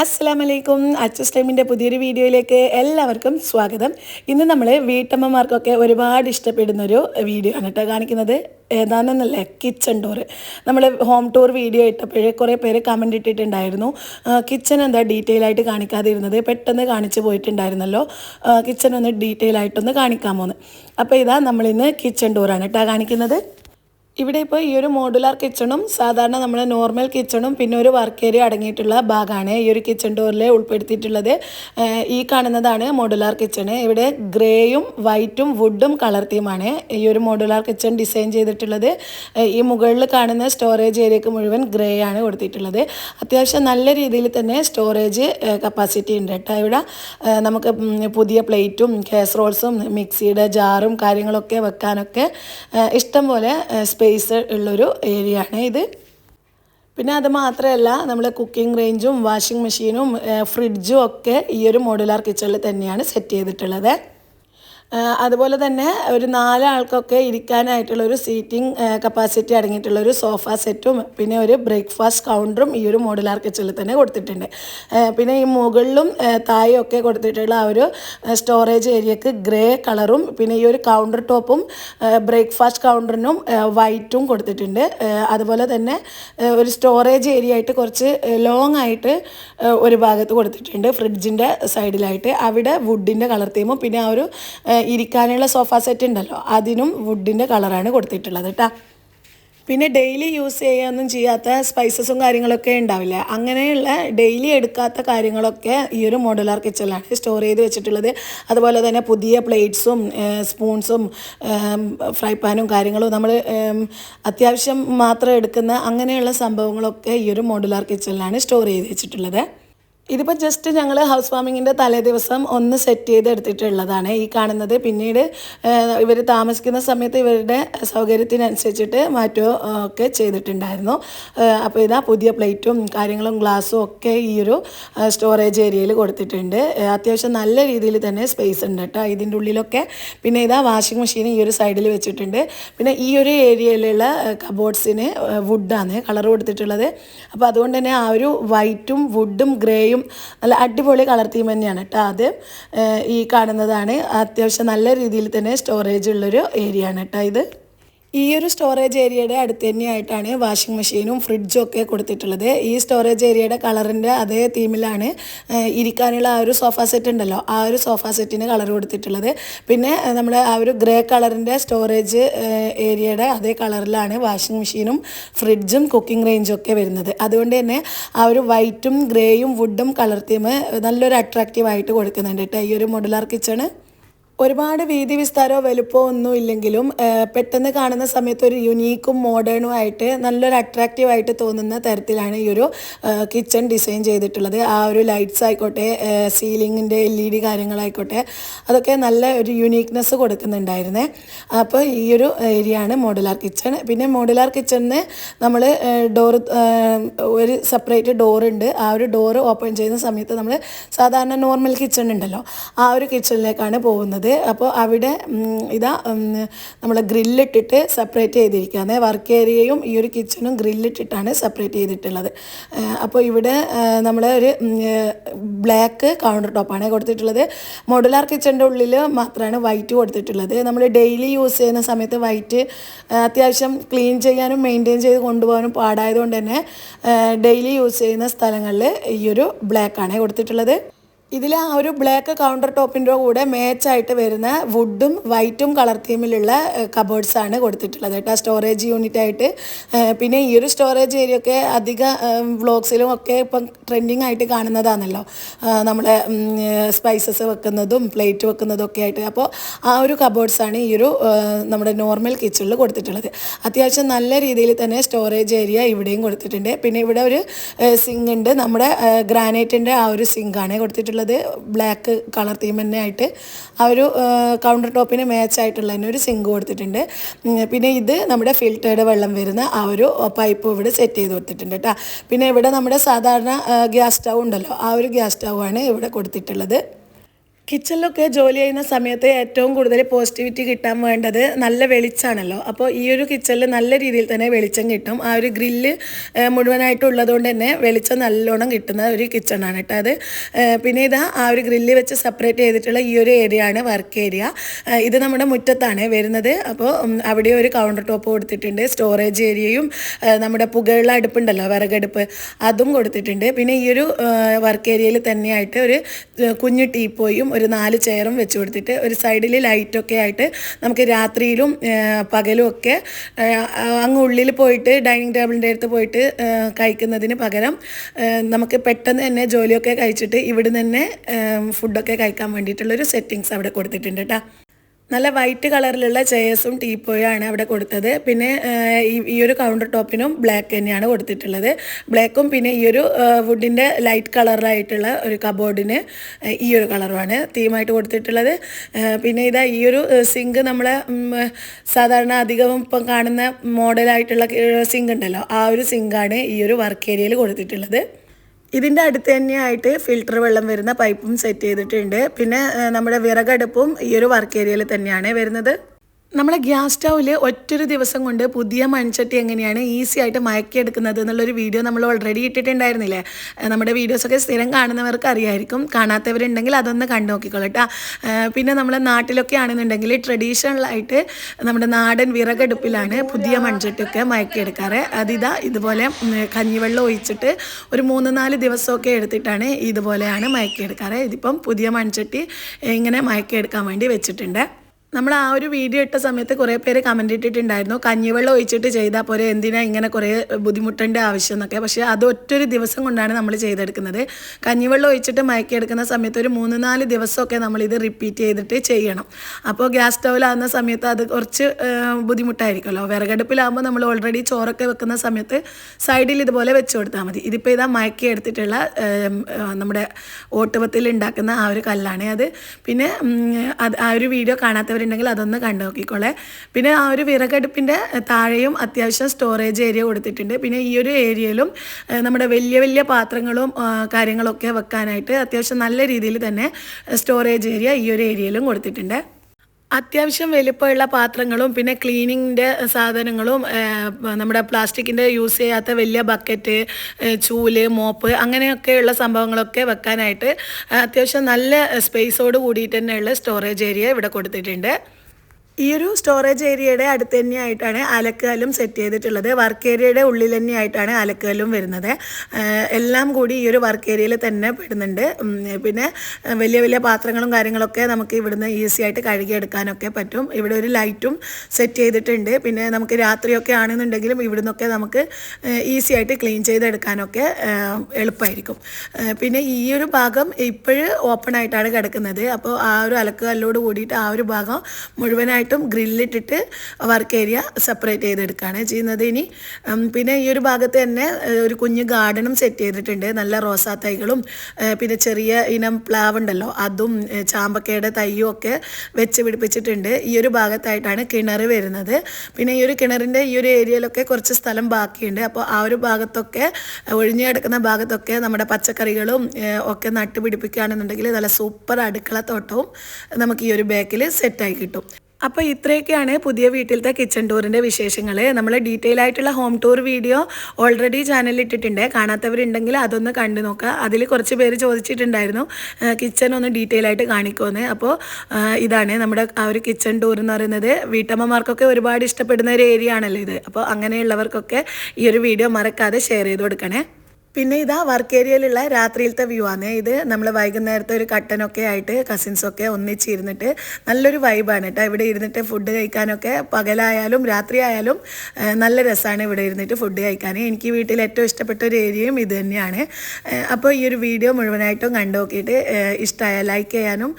അസ്സലാമു വലൈക്കും അച്ചസ് ടൈമിന്റെ പുതിയൊരു വീഡിയോയിലേക്ക് എല്ലാവർക്കും സ്വാഗതം. ഇന്ന് നമ്മൾ വീട്ടമ്മമാർക്കൊക്കെ ഒരുപാട് ഇഷ്ടപ്പെടുന്നൊരു വീഡിയോ ആണ് കേട്ടോ കാണിക്കുന്നത്. ഏതാണെന്നല്ലേ? കിച്ചൺ ടൂർ നമ്മൾ ഹോം ടൂർ വീഡിയോ ഇട്ടപ്പോഴേ കുറേ പേര് കമന്റ് ഇട്ടിട്ടുണ്ടായിരുന്നു. കിച്ചൺ എന്താ ഡീറ്റെയിൽ ആയിട്ട് കാണിക്കാതിരുന്നത്? പെട്ടെന്ന് കാണിച്ചു പോയിട്ടുണ്ടായിരുന്നല്ലോ. കിച്ചൺ ഒന്ന് ഡീറ്റെയിൽ ആയിട്ടൊന്ന് കാണിക്കാമോന്ന് അപ്പോൾ ഇതാ നമ്മളിന്ന് കിച്ചൺ ടൂറാണ് കേട്ടോ കാണിക്കുന്നത്. ഇവിടെ ഇപ്പോൾ ഈ ഒരു മോഡുലാർ കിച്ചണും സാധാരണ നമ്മുടെ നോർമൽ കിച്ചണും പിന്നെ ഒരു വർക്ക് ഏരിയ അടങ്ങിയിട്ടുള്ള ഭാഗമാണ് ഈ ഒരു കിച്ചൺ ഡോറിൽ ഉൾപ്പെടുത്തിയിട്ടുള്ളത്. ഈ കാണുന്നതാണ് മോഡുലാർ കിച്ചണ് ഇവിടെ ഗ്രേയും വൈറ്റും വുഡും കളർ തീമാണ് ഈ ഒരു മോഡുലാർ കിച്ചൺ ഡിസൈൻ ചെയ്തിട്ടുള്ളത്. ഈ മുകളിൽ കാണുന്ന സ്റ്റോറേജ് ഏരിയക്ക് മുഴുവൻ ഗ്രേ ആണ് കൊടുത്തിട്ടുള്ളത്. അത്യാവശ്യം നല്ല രീതിയിൽ തന്നെ സ്റ്റോറേജ് കപ്പാസിറ്റി ഉണ്ട് കേട്ടോ ഇവിടെ. നമുക്ക് പുതിയ പ്ലേറ്റും കാസറോൾസും മിക്സിയുടെ ജാറും കാര്യങ്ങളൊക്കെ വെക്കാനൊക്കെ ഇഷ്ടം പോലെ സ്പേസ് ഉള്ളൊരു ഏരിയ ആണ് ഇത്. പിന്നെ അത് മാത്രമല്ല നമ്മൾ കുക്കിംഗ് റേഞ്ചും വാഷിംഗ് മെഷീനും ഫ്രിഡ്ജും ഒക്കെ ഈ ഒരു മോഡുലാർ കിച്ചണിൽ തന്നെയാണ് സെറ്റ് ചെയ്തിട്ടുള്ളത്. അതുപോലെ തന്നെ ഒരു നാലാൾക്കൊക്കെ ഇരിക്കാനായിട്ടുള്ള ഒരു സീറ്റിംഗ് കപ്പാസിറ്റി അടങ്ങിയിട്ടുള്ള ഒരു സോഫ സെറ്റും പിന്നെ ഒരു ബ്രേക്ക്ഫാസ്റ്റ് കൗണ്ടറും ഈ ഒരു മോഡുലാർ കിച്ചണിൽ തന്നെ കൊടുത്തിട്ടുണ്ട്. പിന്നെ ഈ മുകളിലും താഴെയും ഒക്കെ കൊടുത്തിട്ടുള്ള ആ ഒരു സ്റ്റോറേജ് ഏരിയക്ക് ഗ്രേ കളറും പിന്നെ ഈ ഒരു കൗണ്ടർ ടോപ്പും ബ്രേക്ക്ഫാസ്റ്റ് കൗണ്ടറിനും വൈറ്റും കൊടുത്തിട്ടുണ്ട്. അതുപോലെ തന്നെ ഒരു സ്റ്റോറേജ് ഏരിയ ആയിട്ട് കുറച്ച് ലോങ് ആയിട്ട് ഒരു ഭാഗത്ത് കൊടുത്തിട്ടുണ്ട് ഫ്രിഡ്ജിന്റെ സൈഡിലായിട്ട്. അവിടെ വുഡിന്റെ കളർ തീമും പിന്നെ ആ ഒരു ഇരിക്കാനുള്ള സോഫ സെറ്റ് ഉണ്ടല്ലോ അതിനും വുഡിന്റെ കളറാണ് കൊടുത്തിട്ടുള്ളത് കേട്ടോ പിന്നെ ഡെയിലി യൂസ് ചെയ്യാനൊന്നും ചെയ്യാത്ത സ്പൈസസും കാര്യങ്ങളൊക്കെ ഉണ്ടാവില്ല. അങ്ങനെയുള്ള ഡെയിലി എടുക്കാത്ത കാര്യങ്ങളൊക്കെ ഈ ഒരു മോഡുലാർ കിച്ചണിലാണ് സ്റ്റോർ ചെയ്ത് വെച്ചിട്ടുള്ളത്. അതുപോലെ തന്നെ പുതിയ പ്ലേറ്റ്സും സ്പൂൺസും ഫ്രൈ പാനും കാര്യങ്ങളും നമ്മൾ അത്യാവശ്യം മാത്രം എടുക്കുന്ന അങ്ങനെയുള്ള സംഭവങ്ങളൊക്കെ ഈ ഒരു മോഡുലാർ കിച്ചണിലാണ് സ്റ്റോർ ചെയ്ത് വെച്ചിട്ടുള്ളത്. ഇതിപ്പോൾ ജസ്റ്റ് ഞങ്ങൾ ഹൗസ് വാമിങ്ങിന്റെ തലേ ദിവസം ഒന്ന് സെറ്റ് ചെയ്ത് എടുത്തിട്ടുള്ളതാണ്. ഈ കാണുന്നത് പിന്നീട് ഇവർ താമസിക്കുന്ന സമയത്ത് ഇവരുടെ സൗകര്യത്തിനനുസരിച്ചിട്ട് മാറ്റോ ഒക്കെ ചെയ്തിട്ടുണ്ടായിരുന്നു. അപ്പോൾ ഇതാ പുതിയ പ്ലേറ്റും കാര്യങ്ങളും ഗ്ലാസ്സും ഒക്കെ ഈ ഒരു സ്റ്റോറേജ് ഏരിയയിൽ കൊടുത്തിട്ടുണ്ട്. അത്യാവശ്യം നല്ല രീതിയിൽ തന്നെ സ്പേസ് ഉണ്ട് കേട്ടോ ഇതിന്റെ ഉള്ളിലൊക്കെ പിന്നെ ഇതാ വാഷിംഗ് മെഷീൻ ഈ ഒരു സൈഡിൽ വെച്ചിട്ടുണ്ട്. പിന്നെ ഈ ഒരു ഏരിയയിലുള്ള കബോർഡ്സിന് വുഡാണ് കളർ കൊടുത്തിട്ടുള്ളത്. അപ്പോൾ അതുകൊണ്ട് തന്നെ ആ ഒരു വൈറ്റും വുഡും ഗ്രേയും നല്ല അടിപൊളി കളർ തീം തന്നെയാണ് കേട്ടോ അത്. ഈ കാണുന്നതാണ് അത്യാവശ്യം നല്ല രീതിയിൽ തന്നെ സ്റ്റോറേജ് ഉള്ളൊരു ഏരിയ ആണ് കേട്ടോ ഇത്. ഈ ഒരു സ്റ്റോറേജ് ഏരിയയുടെ അടുത്ത് തന്നെയായിട്ടാണ് വാഷിംഗ് മെഷീനും ഫ്രിഡ്ജും ഒക്കെ കൊടുത്തിട്ടുള്ളത്. ഈ സ്റ്റോറേജ് ഏരിയയുടെ കളറിന്റെ അതേ തീമിലാണ് ഇരിക്കാനുള്ള ആ ഒരു സോഫ സെറ്റ് ഉണ്ടല്ലോ ആ ഒരു സോഫ സെറ്റിന് കളർ കൊടുത്തിട്ടുള്ളത്. പിന്നെ നമ്മൾ ആ ഒരു ഗ്രേ കളറിന്റെ സ്റ്റോറേജ് ഏരിയയുടെ അതേ കളറിലാണ് വാഷിംഗ് മെഷീനും ഫ്രിഡ്ജും കുക്കിംഗ് റേഞ്ചും ഒക്കെ വരുന്നത്. അതുകൊണ്ട് തന്നെ ആ ഒരു വൈറ്റും ഗ്രേയും വുഡും കളർ തീം നല്ലൊരു അട്രാക്റ്റീവായിട്ട് കൊടുക്കുന്നുണ്ട് കേട്ടോ ഈ ഒരു മോഡുലാർ കിച്ചണ് ഒരുപാട് വീതി വിസ്താരമോ വലുപ്പമോ ഒന്നും ഇല്ലെങ്കിലും പെട്ടെന്ന് കാണുന്ന സമയത്ത് ഒരു യുനീക്കും മോഡേണും ആയിട്ട് നല്ലൊരു അട്രാക്റ്റീവ് ആയിട്ട് തോന്നുന്ന തരത്തിലാണ് ഈ ഒരു കിച്ചൺ ഡിസൈൻ ചെയ്തിട്ടുള്ളത്. ആ ഒരു ലൈറ്റ്സ് ആയിക്കോട്ടെ സീലിങ്ങിന്റെ എൽ ഇ ഡി കാര്യങ്ങളായിക്കോട്ടെ അതൊക്കെ നല്ല ഒരു യുനീക്നെസ് കൊടുക്കുന്നുണ്ടായിരുന്നേ. അപ്പോൾ ഈ ഒരു ഏരിയ ആണ് മോഡുലാർ കിച്ചൺ പിന്നെ മോഡുലാർ കിച്ചണിന് നമ്മൾ ഡോർ ഒരു സെപ്പറേറ്റ് ഡോറുണ്ട് ആ ഒരു ഡോറ് ഓപ്പൺ ചെയ്യുന്ന സമയത്ത് നമ്മൾ സാധാരണ നോർമൽ കിച്ചൺ ഉണ്ടല്ലോ. ആ ഒരു കിച്ചണിലേക്കാണ് പോകുന്നത്. അപ്പോൾ അവിടെ ഇതാ നമ്മൾ ഗ്രില്ലിട്ടിട്ട് സെപ്പറേറ്റ് ചെയ്തിരിക്കുകയാണ്. വർക്ക് ഏരിയയും ഈ ഒരു കിച്ചണും ഗ്രില്ലിട്ടിട്ടാണ് സെപ്പറേറ്റ് ചെയ്തിട്ടുള്ളത്. അപ്പോൾ ഇവിടെ നമ്മൾ ഒരു ബ്ലാക്ക് കൗണ്ടർ ടോപ്പാണ് കൊടുത്തിട്ടുള്ളത്. മോഡുലാർ കിച്ചണിന്റെ ഉള്ളിൽ മാത്രമാണ് വൈറ്റ് കൊടുത്തിട്ടുള്ളത്. നമ്മൾ ഡെയിലി യൂസ് ചെയ്യുന്ന സമയത്ത് വൈറ്റ് അത്യാവശ്യം ക്ലീൻ ചെയ്യാനും മെയിന്റെയിൻ ചെയ്ത് കൊണ്ടുപോകാനും പാടായതുകൊണ്ട് തന്നെ ഡെയിലി യൂസ് ചെയ്യുന്ന സ്ഥലങ്ങളിൽ ഈ ഒരു ബ്ലാക്കാണ് കൊടുത്തിട്ടുള്ളത്. ഇതിൽ ആ ഒരു ബ്ലാക്ക് കൗണ്ടർ ടോപ്പിന്റെ കൂടെ മേച്ചായിട്ട് വരുന്ന വുഡും വൈറ്റും കളർ തീമിലുള്ള കബേർഡ്സാണ് കൊടുത്തിട്ടുള്ളത് കേട്ടോ. സ്റ്റോറേജ് യൂണിറ്റ് ആയിട്ട്. പിന്നെ ഈ ഒരു സ്റ്റോറേജ് ഏരിയ ഒക്കെ അധിക വ്ളോഗ്സിലും ഒക്കെ ഇപ്പം ട്രെൻഡിങ് ആയിട്ട് കാണുന്നതാണല്ലോ. നമ്മുടെ സ്പൈസസ് വെക്കുന്നതും പ്ലേറ്റ് വെക്കുന്നതും ഒക്കെ ആയിട്ട്. അപ്പോൾ ആ ഒരു കബേർഡ്സാണ് ഈ ഒരു നമ്മുടെ നോർമൽ കിച്ചണിൽ കൊടുത്തിട്ടുള്ളത്. അത്യാവശ്യം നല്ല രീതിയിൽ തന്നെ സ്റ്റോറേജ് ഏരിയ ഇവിടെയും കൊടുത്തിട്ടുണ്ട്. പിന്നെ ഇവിടെ ഒരു സിങ്ക് ഉണ്ട്. നമ്മുടെ ഗ്രാനൈറ്റിന്റെ ആ ഒരു സിങ്കാണ് കൊടുത്തിട്ടുള്ളത്. ബ്ലാക്ക് കളർ തീം തന്നെ ആയിട്ട്. ആ ഒരു കൗണ്ടർ ടോപ്പിന് മാച്ച് ആയിട്ടുള്ള തന്നെ ഒരു സിങ്ക് കൊടുത്തിട്ടുണ്ട്. പിന്നെ ഇത് നമ്മുടെ ഫിൽറ്റേർഡ് വെള്ളം വരുന്ന ആ ഒരു പൈപ്പ് ഇവിടെ സെറ്റ് ചെയ്ത് കൊടുത്തിട്ടുണ്ട് കേട്ടോ പിന്നെ ഇവിടെ നമ്മുടെ സാധാരണ ഗ്യാസ് സ്റ്റൗ ഉണ്ടല്ലോ ആ ഒരു ഗ്യാസ് സ്റ്റൗ ആണ് ഇവിടെ കൊടുത്തിട്ടുള്ളത്. കിച്ചണിലൊക്കെ ജോലി ചെയ്യുന്ന സമയത്ത് ഏറ്റവും കൂടുതൽ പോസിറ്റിവിറ്റി കിട്ടാൻ വേണ്ടത് നല്ല വെളിച്ചാണല്ലോ. അപ്പോൾ ഈ ഒരു കിച്ചണിൽ നല്ല രീതിയിൽ തന്നെ വെളിച്ചം കിട്ടും. ആ ഒരു ഗ്രില്ല് മുഴുവനായിട്ടുള്ളത് കൊണ്ട് തന്നെ വെളിച്ചം നല്ലോണം കിട്ടുന്ന ഒരു കിച്ചണാണ് കേട്ടോ അത്. പിന്നെ ഇതാ ആ ഒരു ഗ്രില്ല് വെച്ച് സെപ്പറേറ്റ് ചെയ്തിട്ടുള്ള ഈ ഒരു ഏരിയ ആണ് വർക്ക് ഏരിയ ഇത് നമ്മുടെ മുറ്റത്താണ് വരുന്നത്. അപ്പോൾ അവിടെ ഒരു കൗണ്ടർ ടോപ്പ് കൊടുത്തിട്ടുണ്ട്. സ്റ്റോറേജ് ഏരിയയും നമ്മുടെ പുകയുള്ള അടുപ്പുണ്ടല്ലോ വിറകടുപ്പ് അതും കൊടുത്തിട്ടുണ്ട്. പിന്നെ ഈ ഒരു വർക്ക് ഏരിയയിൽ തന്നെയായിട്ട് ഒരു കുഞ്ഞു ടീപ്പോയും ഒരു നാല് ചെയറും വെച്ച് കൊടുത്തിട്ട് ഒരു സൈഡിൽ ലൈറ്റൊക്കെ ആയിട്ട് നമുക്ക് രാത്രിയിലും പകലും ഒക്കെ അങ്ങ് ഉള്ളിൽ പോയിട്ട് ഡൈനിങ് ടേബിളിന്റെ അടുത്ത് പോയിട്ട് കഴിക്കുന്നതിന് പകരം നമുക്ക് പെട്ടെന്ന് തന്നെ ജോലിയൊക്കെ കഴിച്ചിട്ട് ഇവിടുന്ന് തന്നെ ഫുഡൊക്കെ കഴിക്കാൻ വേണ്ടിയിട്ടുള്ളൊരു സെറ്റിങ്സ് അവിടെ കൊടുത്തിട്ടുണ്ട് കേട്ടോ നല്ല വൈറ്റ് കളറിലുള്ള ചെയേഴ്സും ടീപ്പോയാണ് അവിടെ കൊടുത്തത്. പിന്നെ ഈ ഒരു കൗണ്ടർ ടോപ്പിനും ബ്ലാക്ക് തന്നെയാണ് കൊടുത്തിട്ടുള്ളത്. ബ്ലാക്കും പിന്നെ ഈ ഒരു വുഡിന്റെ ലൈറ്റ് കളറിലായിട്ടുള്ള ഒരു കബോർഡിന് ഈ ഒരു കളറുമാണ് തീമായിട്ട് കൊടുത്തിട്ടുള്ളത്. പിന്നെ ഇതാ ഈ ഒരു സിങ്ക് നമ്മൾ സാധാരണ അധികവും ഇപ്പം കാണുന്ന മോഡലായിട്ടുള്ള സിങ്ക് ഉണ്ടല്ലോ. ആ ഒരു സിങ്കാണ് ഈ ഒരു വർക്ക് ഏരിയയിൽ കൊടുത്തിട്ടുള്ളത്. ഇതിന്റെ അടുത്ത് തന്നെയായിട്ട് ഫിൽട്ടർ വെള്ളം വരുന്ന പൈപ്പും സെറ്റ് ചെയ്തിട്ടുണ്ട്. പിന്നെ നമ്മുടെ വിറകടുപ്പും ഈ ഒരു വർക്ക് ഏരിയയിൽ തന്നെയാണ് വരുന്നത്. നമ്മളെ ഗ്യാസ് സ്റ്റൗവിൽ ഒറ്റൊരു ദിവസം കൊണ്ട് പുതിയ മൺചട്ടി എങ്ങനെയാണ് ഈസി ആയിട്ട് മയക്കിയെടുക്കുന്നത് എന്നുള്ളൊരു വീഡിയോ നമ്മൾ ഓൾറെഡി ഇട്ടിട്ടുണ്ടായിരുന്നില്ലേ? നമ്മുടെ വീഡിയോസൊക്കെ സ്ഥിരം കാണുന്നവർക്ക് അറിയായിരിക്കും. കാണാത്തവരുണ്ടെങ്കിൽ അതൊന്ന് കണ്ടു നോക്കിക്കോളട്ടാ പിന്നെ നമ്മളെ നാട്ടിലൊക്കെ ആണെന്നുണ്ടെങ്കിൽ ട്രഡീഷണൽ ആയിട്ട് നമ്മുടെ നാടൻ വിറകടുപ്പിലാണ് പുതിയ മൺചട്ടിയൊക്കെ മയക്കിയെടുക്കാറ്. അതിതാ ഇതുപോലെ കഞ്ഞിവെള്ളം ഒഴിച്ചിട്ട് ഒരു മൂന്ന് നാല് ദിവസമൊക്കെ എടുത്തിട്ടാണ് ഇതുപോലെയാണ് മയക്കിയെടുക്കാറ്. ഇതിപ്പം പുതിയ മൺചട്ടി ഇങ്ങനെ മയക്കിയെടുക്കാൻ വേണ്ടി വെച്ചിട്ടുണ്ട്. നമ്മൾ ആ ഒരു വീഡിയോ ഇട്ട സമയത്ത് കുറേ പേര് കമന്റ് ഇട്ടിട്ടുണ്ടായിരുന്നു. കഞ്ഞിവെള്ളം ഒഴിച്ചിട്ട് ചെയ്താൽ പോരെ എന്തിനാ ഇങ്ങനെ കുറേ ബുദ്ധിമുട്ടേണ്ട ആവശ്യം എന്നൊക്കെ. പക്ഷേ അത് ഒറ്റൊരു ദിവസം കൊണ്ടാണ് നമ്മൾ ചെയ്തെടുക്കുന്നത്. കഞ്ഞിവെള്ളം ഒഴിച്ചിട്ട് മയക്കിയെടുക്കുന്ന സമയത്ത് ഒരു മൂന്ന് നാല് ദിവസമൊക്കെ നമ്മളിത് റിപ്പീറ്റ് ചെയ്തിട്ട് ചെയ്യണം. അപ്പോൾ ഗ്യാസ് സ്റ്റൗവിലാകുന്ന സമയത്ത് അത് കുറച്ച് ബുദ്ധിമുട്ടായിരിക്കുമല്ലോ. വിറകടുപ്പിലാകുമ്പോൾ നമ്മൾ ഓൾറെഡി ചോറൊക്കെ വെക്കുന്ന സമയത്ത് സൈഡിൽ ഇതുപോലെ വെച്ച് കൊടുത്താൽ മതി. ഇതിപ്പോൾ ഇതാ മയക്കി എടുത്തിട്ടുള്ള നമ്മുടെ ഓട്ടുപത്തിൽ ഉണ്ടാക്കുന്ന ആ ഒരു കല്ലാണ് അത്. പിന്നെ ആ ഒരു വീഡിയോ കാണാത്തവരുണ്ടെങ്കിൽ അതൊന്ന് കണ്ടു നോക്കിക്കോളെ. പിന്നെ ആ ഒരു വിറകടുപ്പിന്റെ താഴെയും അത്യാവശ്യം സ്റ്റോറേജ് ഏരിയ കൊടുത്തിട്ടുണ്ട്. പിന്നെ ഈ ഒരു ഏരിയയിലും നമ്മുടെ വലിയ വലിയ പാത്രങ്ങളും കാര്യങ്ങളൊക്കെ വെക്കാനായിട്ട് അത്യാവശ്യം നല്ല രീതിയിൽ തന്നെ സ്റ്റോറേജ് ഏരിയ ഈ ഒരു ഏരിയയിലും കൊടുത്തിട്ടുണ്ട്. അത്യാവശ്യം വലിപ്പമുള്ള പാത്രങ്ങളും പിന്നെ ക്ലീനിങ്ങിന്റെ സാധനങ്ങളും നമ്മുടെ പ്ലാസ്റ്റിക്കിന്റെ യൂസ് ചെയ്യാത്ത വലിയ ബക്കറ്റ് ചൂൽ മോപ്പ് അങ്ങനെയൊക്കെയുള്ള സംഭവങ്ങളൊക്കെ വെക്കാനായിട്ട് അത്യാവശ്യം നല്ല സ്പേസോട് കൂടിയിട്ട് തന്നെയുള്ള സ്റ്റോറേജ് ഏരിയ ഇവിടെ കൊടുത്തിട്ടുണ്ട്. ഈ ഒരു സ്റ്റോറേജ് ഏരിയയുടെ അടുത്ത് തന്നെയായിട്ടാണ് അലക്കുകല്ലും സെറ്റ് ചെയ്തിട്ടുള്ളത്. വർക്ക് ഏരിയയുടെ ഉള്ളിൽ തന്നെയായിട്ടാണ് അലക്കുകല്ലും വരുന്നത്. എല്ലാം കൂടി ഈ ഒരു വർക്ക് ഏരിയയിൽ തന്നെ പെടുന്നുണ്ട്. പിന്നെ വലിയ വലിയ പാത്രങ്ങളും കാര്യങ്ങളൊക്കെ നമുക്ക് ഇവിടുന്ന് ഈസി ആയിട്ട് കഴുകിയെടുക്കാനൊക്കെ പറ്റും. ഇവിടെ ഒരു ലൈറ്റും സെറ്റ് ചെയ്തിട്ടുണ്ട്. പിന്നെ നമുക്ക് രാത്രിയൊക്കെ ആണെന്നുണ്ടെങ്കിലും ഇവിടുന്നൊക്കെ നമുക്ക് ഈസി ആയിട്ട് ക്ലീൻ ചെയ്തെടുക്കാനൊക്കെ എളുപ്പമായിരിക്കും പിന്നെ ഈ ഒരു ഭാഗം ഇപ്പോഴും ഓപ്പൺ ആയിട്ടാണ് കിടക്കുന്നത്. അപ്പോൾ ആ ഒരു അലക്കുകല്ലോട് കൂടിയിട്ട് ആ ഒരു ഭാഗം മുഴുവനായിട്ടും ഗ്രില്ലിട്ടിട്ട് വർക്ക് ഏരിയ സെപ്പറേറ്റ് ചെയ്തെടുക്കുകയാണ് ചെയ്യുന്നത് ഇനി. പിന്നെ ഈ ഒരു ഭാഗത്ത് തന്നെ ഒരു കുഞ്ഞ് ഗാർഡനും സെറ്റ് ചെയ്തിട്ടുണ്ട്. നല്ല റോസാ തൈകളും പിന്നെ ചെറിയ ഇനം പ്ലാവ് ഉണ്ടല്ലോ അതും ചാമ്പക്കയുടെ തൈയും ഒക്കെ വെച്ച് പിടിപ്പിച്ചിട്ടുണ്ട്. ഈ ഒരു ഭാഗത്തായിട്ടാണ് കിണർ വരുന്നത്. പിന്നെ ഈ ഒരു കിണറിന്റെ ഈ ഒരു ഏരിയയിലൊക്കെ കുറച്ച് സ്ഥലം ബാക്കിയുണ്ട്. അപ്പോൾ ആ ഒരു ഭാഗത്തൊക്കെ ഒഴിഞ്ഞു കിടക്കുന്ന ഭാഗത്തൊക്കെ നമ്മുടെ പച്ചക്കറികളും ഒക്കെ നട്ടുപിടിപ്പിക്കുകയാണെന്നുണ്ടെങ്കിൽ നല്ല സൂപ്പർ അടുക്കള തോട്ടവും നമുക്ക് ഈ ഒരു ബാക്കിൽ സെറ്റായി കിട്ടും. അപ്പോൾ ഇത്രയൊക്കെയാണ് പുതിയ വീട്ടിലത്തെ കിച്ചൺ ടൂറിന്റെ വിശേഷങ്ങൾ നമ്മൾ ഡീറ്റെയിൽ ആയിട്ടുള്ള ഹോം ടൂർ വീഡിയോ ഓൾറെഡി ചാനലിൽ ഇട്ടിട്ടുണ്ട്. കാണാത്തവരുണ്ടെങ്കിൽ അതൊന്ന് കണ്ടു നോക്കുക അതിൽ കുറച്ച് പേര് ചോദിച്ചിട്ടുണ്ടായിരുന്നു കിച്ചൺ ഒന്ന് ഡീറ്റെയിൽ ആയിട്ട് കാണിക്കുമെന്ന് അപ്പോൾ ഇതാണ് നമ്മുടെ ആ ഒരു കിച്ചൺ ടൂർ എന്ന് പറയുന്നത്. വീട്ടമ്മമാർക്കൊക്കെ ഒരുപാട് ഇഷ്ടപ്പെടുന്ന ഒരു ഏരിയ ആണല്ലോ ഇത്. അപ്പോൾ അങ്ങനെയുള്ളവർക്കൊക്കെ ഈ ഒരു വീഡിയോ മറക്കാതെ ഷെയർ ചെയ്ത് കൊടുക്കണേ. പിന്നെ ഇതാ വർക്ക് ഏരിയയിലുള്ള രാത്രിയിലത്തെ വ്യൂ ആണ്. ഇത് നമ്മൾ വൈകുന്നേരത്തെ ഒരു കട്ടനൊക്കെ ആയിട്ട് കസിൻസൊക്കെ ഒന്നിച്ചിരുന്നിട്ട് നല്ലൊരു വൈബാണ് കേട്ടോ ഇവിടെ ഇരുന്നിട്ട് ഫുഡ് കഴിക്കാനൊക്കെ പകലായാലും രാത്രി ആയാലും നല്ല രസമാണ് ഇവിടെ ഇരുന്നിട്ട് ഫുഡ് കഴിക്കാൻ എനിക്ക് വീട്ടിൽ ഏറ്റവും ഇഷ്ടപ്പെട്ട ഒരു ഏരിയയും ഇത് തന്നെയാണ്. അപ്പോൾ ഈ ഒരു വീഡിയോ മുഴുവനായിട്ടും കണ്ടു നോക്കിയിട്ട് ഇഷ്ടമായ ലൈക്ക് ചെയ്യാനും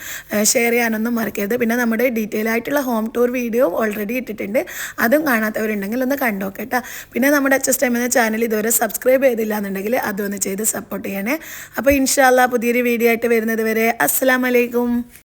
ഷെയർ ചെയ്യാനൊന്നും മറക്കരുത്. പിന്നെ നമ്മുടെ ഡീറ്റെയിൽ ആയിട്ടുള്ള ഹോം ടൂർ വീഡിയോ ഓൾറെഡി ഇട്ടിട്ടുണ്ട്. അതും കാണാത്തവരുണ്ടെങ്കിൽ ഒന്ന് കണ്ടു കേട്ടോ പിന്നെ നമ്മുടെ ടൈം എന്ന ചാനൽ ഇതുവരെ സബ്സ്ക്രൈബ് ചെയ്തില്ല എന്നുണ്ടെങ്കിൽ അതൊന്ന് ചെയ്ത് സപ്പോർട്ട് ചെയ്യണേ. അപ്പോൾ ഇൻഷാല്ല പുതിയൊരു വീഡിയോ ആയിട്ട് വരുന്നത് വരെ. അസ്സാം വലൈക്കും